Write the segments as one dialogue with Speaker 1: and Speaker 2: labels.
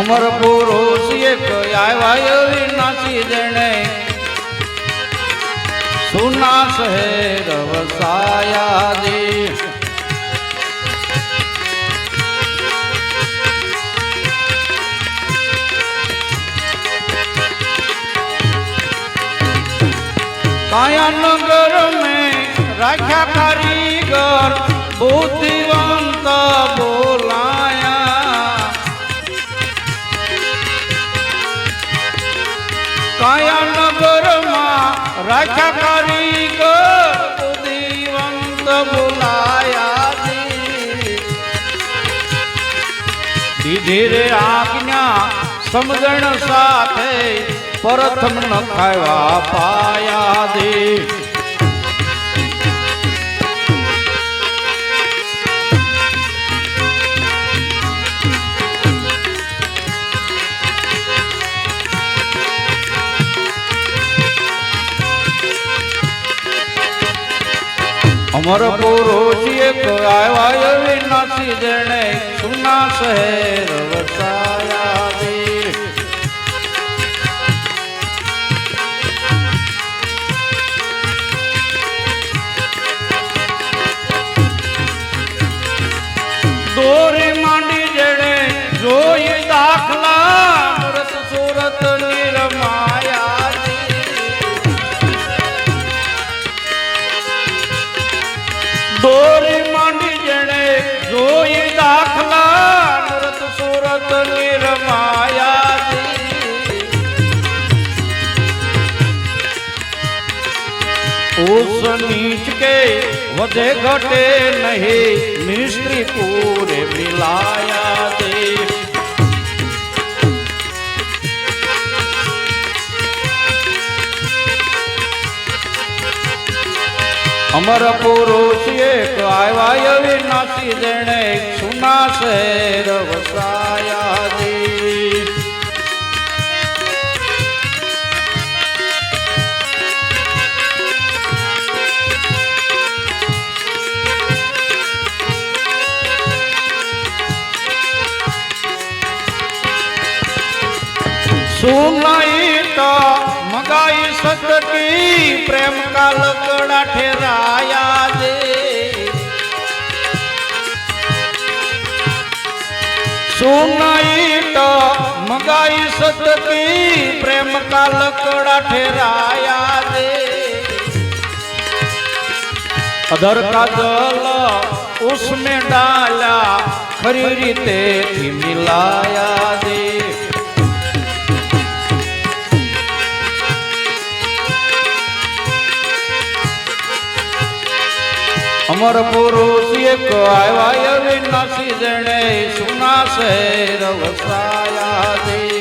Speaker 1: અમર પુરુષ એક આવ્યા વિનાશી જણે. સુના શહેર વસાયા કાયા નગર में રાખ્યા કારીગર, બુદ્ધિવંત બોલાયા કાયાનગરમાં રાખ્યા કરી બુદ્ધિવંત બોલાયા. આજ્ઞા સમજણ સાથે પ્રથમ ન ખાવા પાયા દે અમર પુરુષ એક આવ્યા વિનાશી જેણે સુના શહેર વસાયા દોરી દોરી માંડી જણે જોઈ દાખલા મૂરત સુરત નિરમાયા ઉસ નીચ કે વધે ઘટે નહીં, મિસ્ત્રી પૂરે મિલાયા દે અમર પુરુષ એક આવ્યા વિનાશી જેણે સુના શહેર વસાયા સુનાઈ સંતની પ્રેમ કાલ કડા ઠેરાયા દે સુનાઈ તો મગાઈ સતકી પ્રેમ કાલ કડા ઠેરાયા દે અધર કાજલ ઉસમે ડાલા ખરી રીતે મિલાયા દે અમર પુરુષ એક આવ્યા વિનાશી જણે સુના શહેર વસાયા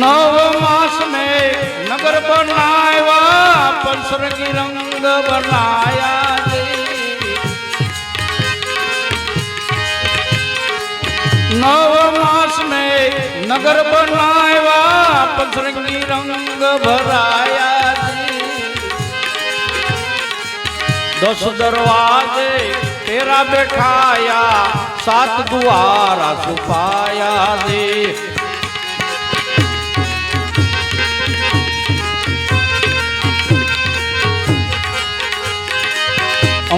Speaker 1: નવ માસ મે નગર બનાવ્યા પરસર કી રંગ બનાયા નવ માસ મે નગર બનાવ્યા પસરંગી રંગ ભરાયા. દસ દરવાજે તેરા બેઠાયા, સાત દુવારા છુપાયા દે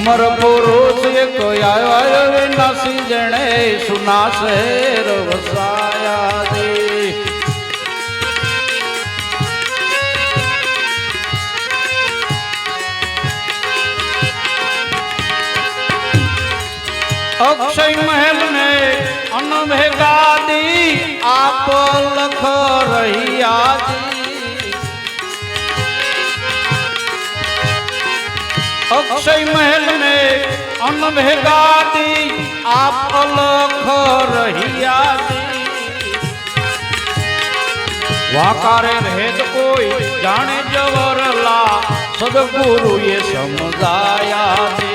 Speaker 1: અમર પુરુષ એક આવ્યો વિનાશી જણે સુના શહેર વસાયા દે. અક્ષય મહેલ ને અનભેગા દી આપ લખ રહ્યા અક્ષય મહેલ ને અનભેગા દી આપ લખ રહ્યા જી વાકારે ભેદ કોઈ જાણે જવરલા સદગુરુએ સમજાયા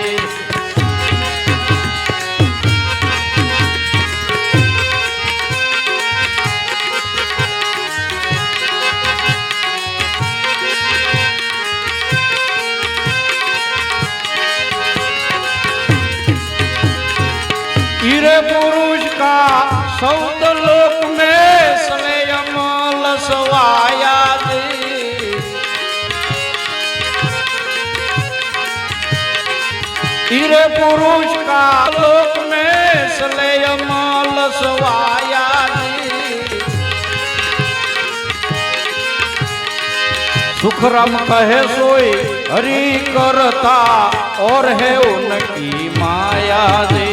Speaker 1: पुरुष का सौद लोक में स्नेह मल सवाया रे पुरुष का लोक में स्नेह मल सवाया सुखराम कहे, सोई हरी करता और है उनकी माया दे।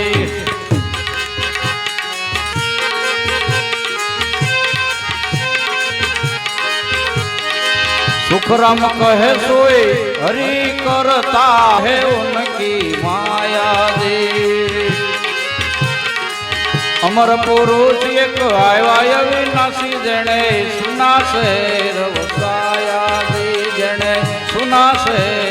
Speaker 1: વિક્રમ કહે સોય, હરી કરતા હે ઉનકી માયા દે. અમર પુરુષ એક આવ્યા અવિનાશી જેણે સુનાશે રવસાયા દે. જેણે સુનાશે